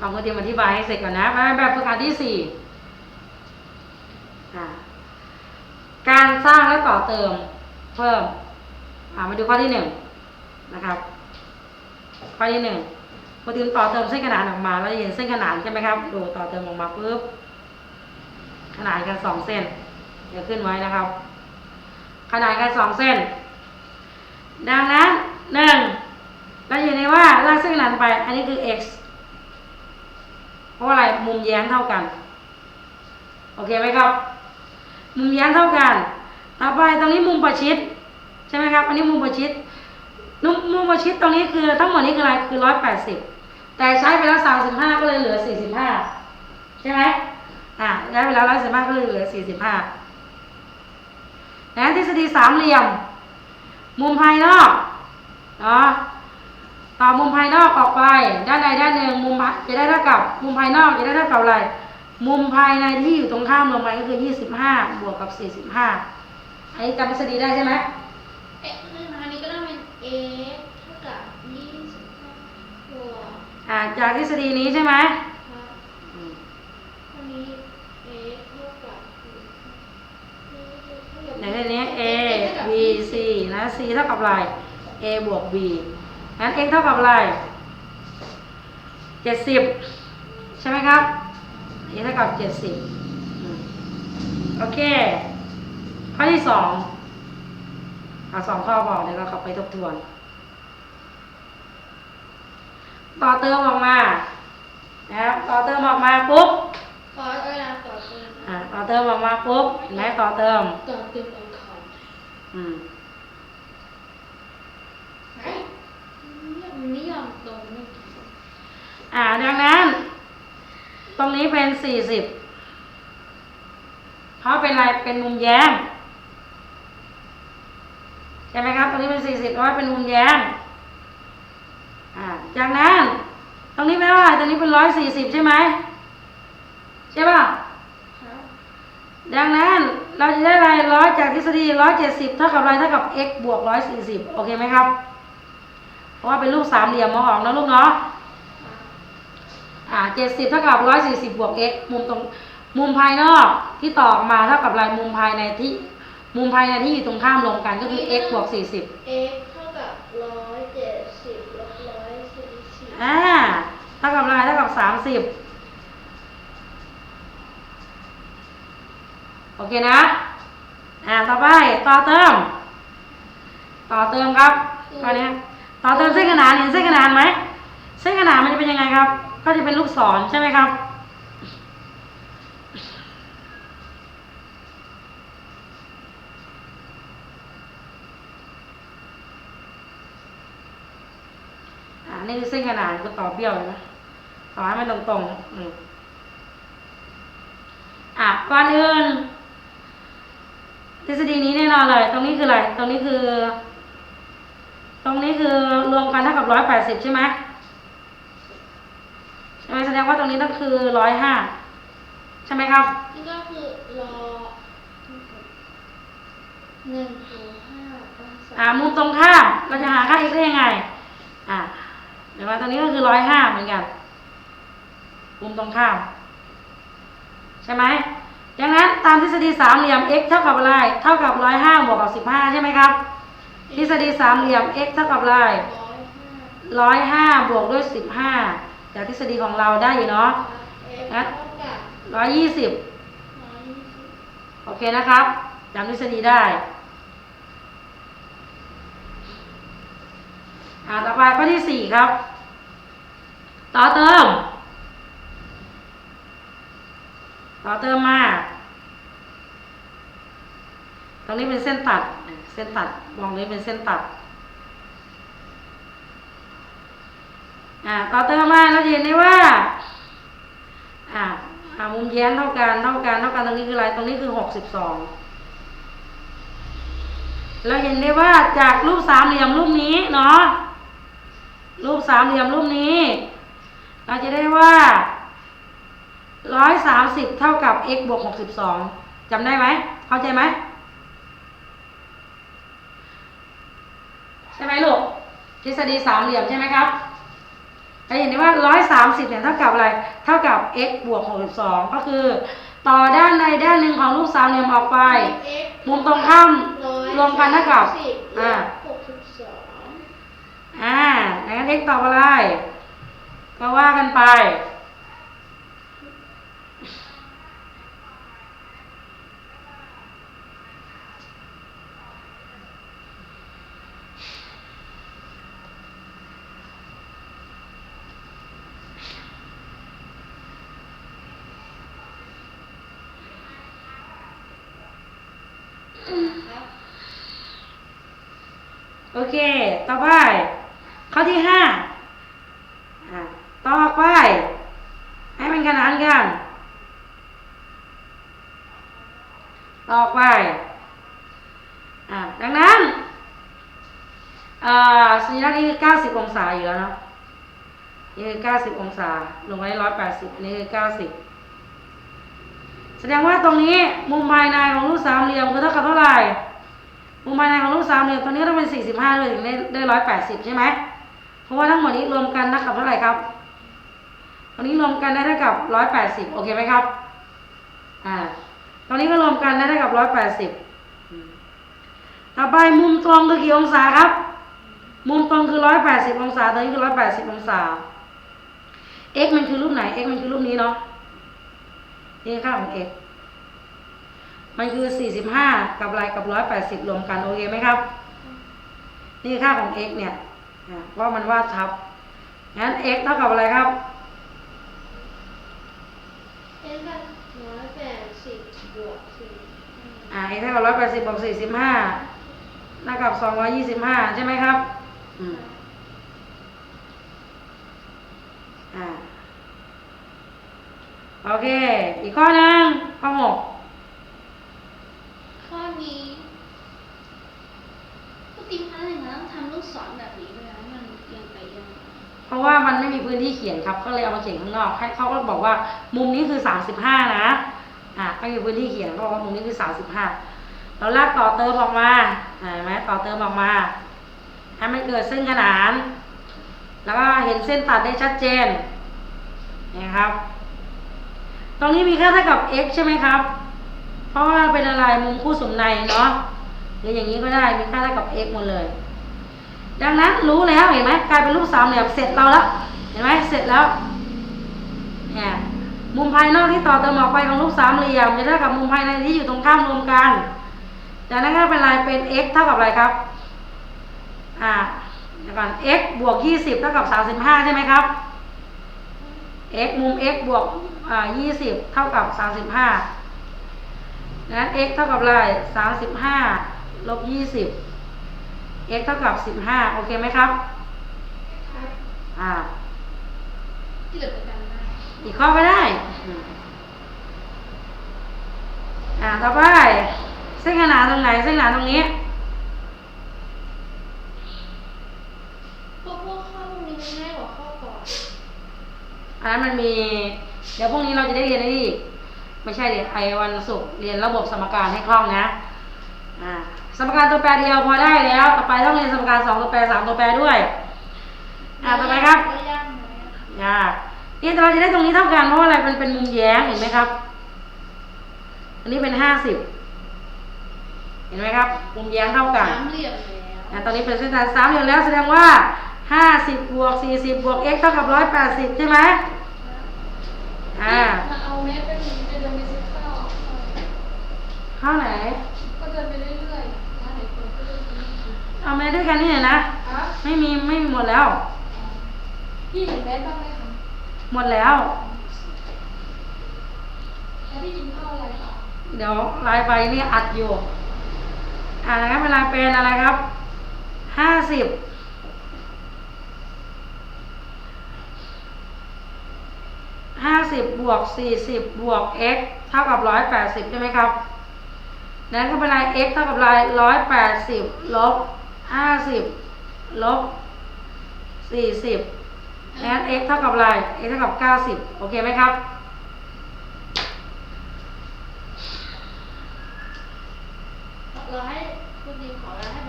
ลองคุณติมอธิบายให้เสร็จก่อนนะแบบฝึกหัดที่สี่การสร้างและต่อเติมเพิ่มมาดูข้อที่หนึ่งนะครับ ข้อที่หนึ่งพอติมต่อเติมเส้นขนานออกมาเราจะเห็นเส้นขนานใช่ไหมครับ ดูต่อเติมออกมาปุ๊บขนานกันสองเส้นเดี๋ยวขึ้นไว้นะครับ ขนานกันสองเส้น ดังนั้นหนึ่งเราเห็นได้ว่าลากเส้นขนานไป อันนี้คือ x ราะอะไรมุมแย้งเท่ากัน โอเคไหมครับ มุมแย้งเท่ากันต่อไปตรงนี้มุมประชิดใช่ไหมครับ อันนี้มุมประชิดมุมมุมประชิดตรงนี้คือทั้งหมดนี้คืออะไรคือร้อยแปดสิบแต่ใช้ไปแล้วสามสิบห้าก็เลยเหลือสี่สิบห้าใช่ไหมอ่าใช้ไปแล้วร้อยสิบห้าก็เลยเหลือสี่สิบห้านะทฤษฎีสามเหลี่ยม มุมภายนอกเนาะ ต่อมุมภายนอกออกไป ด้านใดด้านหนึ่งมุมภายจะได้เท่ากับมุมภายนอกจะได้เท่ากับอะไร มุมภายในที่อยู่ตรงข้ามรวมกันก็คือ 25 บวกกับ 45 อันนี้จำทฤษฎีได้ใช่ไหมเอ๊ะนี่นะคะนี่ก็ต้องเป็น a เท่ากับยี่สิบห้าบวกอ่าจากทฤษฎีนี้ใช่ไหมครับอืมอันนี้ a เท่ากับในที่นี้ a b c นะ c เท่ากับอะไร a บวก b งั้น x เท่ากับอะไร70ใช่ไหมครับ a เท่ากับ70อืมโอเค ข้อที่สองเอาสองข้อบอกเดี๋ยวเรากลับไปทบทวน ต่อเติมออกมานะครับต่อเติมออกมาปุ๊บขอเวลาต่อเติมอ่าต่อเติมออกมาปุ๊บเห็นไหมต่อเติม ต่อเติมเอาคอนอืม ไหนมันไม่ยอมตรงนี่ อ่าดังนั้น ตรงนี้เป็นสี่สิบเพราะเป็นอะไรเป็นมุมแย้งใช่ไหมครับ ตรงนี้เป็นสี่สิบเพราะว่าเป็นมุมแย้งอ่าจากนั้น ตรงนี้เป็นเท่าไรตรงนี้เป็นร้อยสี่สิบใช่ไหมใช่ป่ะดังนั้นเราจะได้อะไรร้อยจากทฤษฎีร้อยเจ็ดสิบเท่ากับอะไรเท่ากับ x บวกร้อยสี่สิบโอเคไหมครับ เพราะว่าเป็นรูปสามเหลี่ยมมองออกนะลูกเนาะ อ่าเจ็ดสิบเท่ากับร้อยสี่สิบบวก x มุมตรงมุมภายนอกที่ต่อออกมาเท่ากับอะไรมุมภายในที่มุมภายในที่อยู่ตรงข้ามรวมกันก็คือ x บวกสี่สิบ a เท่ากับร้อยเจ็ดสิบลบร้อยสี่สิบอ่าเท่ากับอะไรเท่ากับสามสิบโอเคนะ อ่า ต่อไป ต่อเติม ต่อเติมครับตอนนี้ต่อเติมเส้นขนานเห็นเส้นขนานไหม เส้นขนานมันจะเป็นยังไงครับ ก็จะเป็นลูกศรใช่ไหมครับ อ่านี่คือเส้นขนานก็ต่อเบี้ยวเลยนะต่อให้มันตรงๆอืมอะก่อนอื่นทฤษฎีนี้แน่นอนเลย ตรงนี้คืออะไร ตรงนี้คือ ตรงนี้คือรวมกันเท่ากับร้อยแปดสิบใช่ไหม ใช่ไหมแสดงว่าตรงนี้ต้องคือร้อยห้าใช่ไหมครับ นี่ก็คือรอหนึ่งถึงห้าองศาอ่ามุมตรงข้ามเราจะหาค่า x ได้ยังไง อ่าเดี๋ยวว่าตรงนี้ก็คือร้อยห้าเหมือนกันมุมตรงข้าม ใช่ไหมดังนั้นตามทฤษฎีสามเหลี่ยม x เท่ากับอะไร เท่ากับร้อยห้าบวกกับสิบห้าใช่ไหมครับ ทฤษฎีสามเหลี่ยม x เท่ากับอะไรร้อยห้าร้อยห้าบวกด้วยสิบห้า จากทฤษฎีของเราได้อยู่เนาะเอฟเท่ากับร้อยยี่สิบร้อยยี่สิบโอเคนะครับจำทฤษฎีได้อ่าต่อไปข้อที่สี่ครับ ต่อเติม ต่อเติมมาตรงนี้เป็นเส้นตัด เส้นตัดมองนี้เป็นเส้นตัด อ่าต่อเติมมาเราจะเห็นได้ว่าอ่ามุมแย้งเท่ากันเท่ากันเท่ากันตรงนี้คืออะไรตรงนี้คือหกสิบสองเราเห็นได้ว่าจากรูปสามเหลี่ยมรูปนี้เนาะรูปสามเหลี่ยมรูปนี้ เราจะได้ว่าร้อยสามสิบเท่ากับ x บวกหกสิบสองจำได้ไหมเข้าใจไหมใช่ไหมลูกทฤษฎีสามเหลี่ยมใช่ไหมครับ เราเห็นได้ว่าร้อยสามสิบเนี่ยเท่ากับอะไร เท่ากับ x บวกหกสิบสองก็คือ ต่อด้านใดด้านหนึ่งของรูปสามเหลี่ยมออกไป มุมตรงข้ามรวมกันเท่ากับอ่าหกสิบสองอ่าดังนั้น x ตอบอะไร ก็ว่ากันไป โอเค ต่อไป ข้อที่ห้าอ่าต่อไป ให้มันขนานกัน ต่อไปอ่าดังนั้นอ่าสัญลักษณ์นี้คือ90องศาอยู่แล้วเนาะนี่คือ90องศาลงไว้180นี่คือ90 แสดงว่าตรงนี้มุมภายในของรูปสามเหลี่ยมคือเท่ากับเท่าไหร่มุมภายในของรูปสามเหลี่ยมตัวนี้ต้องเป็น45ด้วยถึงได้ได้180ใช่ไหมเพราะว่าทั้งหมดนี้รวมกันเท่ากับเท่าไหร่ครับตรงนี้รวมกันได้เท่ากับ180โอเคไหมครับอ่าตรงนี้ก็รวมกันได้เท่ากับ180อืมต่อไปมุมตรงคือกี่องศาครับ มุมตรงคือ180องศาตัวนี้คือ180องศา x มันคือรูปไหน x มันคือรูปนี้เนาะ นี่ค่าของ x มันคือ 45 กับอะไรกับ 180 รวมกัน โอเคไหมครับ นี่ค่าของ x เนี่ยอะเพราะมันวาดทับ งั้น x เท่ากับอะไรครับเอ็นก็ร้อยแปดสิบบวกสี่อ่า x เท่ากับ180บวก45เท่ากับ225 ใช่ไหมครับ อืม อ่า โอเค อีกข้อหนึ่งข้อหกข้อนี้ปกติพันหนึ่งมันต้องทำลูกศรแบบนี้ด้วยนะมันเอียงไปเอียงมาเพราะว่ามันไม่มีพื้นที่เขียนครับ ก็เลยเอามาเขียนข้างนอกให้เขาก็บอกว่า มุมนี้คือ35นะ อ่าไม่มีพื้นที่เขียนเขาบอกว่ามุมนี้คือ35เราลากต่อเติมออกมาอ่าเห็นไหมต่อเติมออกมาให้มันเกิดเส้นขนาน แล้วก็เห็นเส้นตัดได้ชัดเจนนะครับ ตรงนี้มีค่าเท่ากับ x ใช่ไหมครับ เพราะว่าเป็นอะไรมุมคู่สมในเนาะหรืออย่างนี้ก็ได้มีค่าเท่ากับ x หมดเลย ดังนั้นรู้แล้วเห็นไหมกลายเป็นรูปสามเหลี่ยมเสร็จเราแล้วเห็นไหมเสร็จแล้วเนี่ยมุมภายนอกที่ต่อเติมออกไปของรูปสามเหลี่ยมจะเท่ากับมุมภายในที่อยู่ตรงข้ามรวมกันจากนั้นก็เป็นอะไรเป็น x เท่ากับอะไรครับ อ่าเดี๋ยวก่อน x บวก 20 เท่ากับ 35 ใช่ไหมครับ x มุม x บวก อ่า20เท่ากับ35ดังนั้น x เท่ากับอะไร35ลบ20 x เท่ากับ15โอเคไหมครับครับ อ่า ที่เหลือประกันได้อีกข้อก็ได้อืมอ่า ต่อไป เส้นขนานตรงไหน เส้นขนานตรงนี้ พวกพวกข้อพวกนี้มันง่ายกว่าข้อก่อน อันนั้นมันมี เดี๋ยวพรุ่งนี้เราจะได้เรียนไอ้นี่อีกไม่ใช่เดี๋ยวไอ้วันศุกร์เรียนระบบสมการให้คล่องนะอ่าสมการตัวแปรเดียวพอได้แล้ว ต่อไปต้องเรียนสมการสองตัวแปรสามตัวแปรด้วย อ่าต่อไปครับก็ยากไหมอะยากนี่เราจะได้ตรงนี้เท่ากันเพราะว่าอะไรมันเป็นมุมแย้งเห็นไหมครับ อันนี้เป็นห้าสิบเห็นไหมครับมุมแย้งเท่ากันสามเหลี่ยมแล้วอะตอนนี้เป็นเส้นทางสามเหลี่ยมแล้วแสดงว่าห้าสิบบวกสี่สิบบวก x เท่ากับร้อยแปดสิบใช่ไหม อ่ามาเอาเมตรไปหมุนไปเดินไปซื้อข้าวเข้าไหน ก็เดินไปเรื่อยๆร้านไหนเปิดก็เดินไปเรื่อยเอาแม่ด้วยกันนี่นะ ๆครับไม่มีไม่มีหมดแล้ว พี่เห็นเมตรบ้างไหมคะหมดแล้ว แล้วพี่กินข้าวอะไรคะเดี๋ยวลายไปนี่อัดอยู่ อ่าแล้วเวลาเป็นอะไรครับ ห้าสิบ ห้าสิบบวกสี่สิบบวก x เท่ากับร้อยแปดสิบใช่ไหมครับ นั้นก็เป็นไร x เท่ากับไรร้อยแปดสิบลบห้าสิบลบสี่สิบงั้น x เท่ากับไร x เท่ากับเก้าสิบโอเคไหมครับเราให้คุณดีขอแล้วให้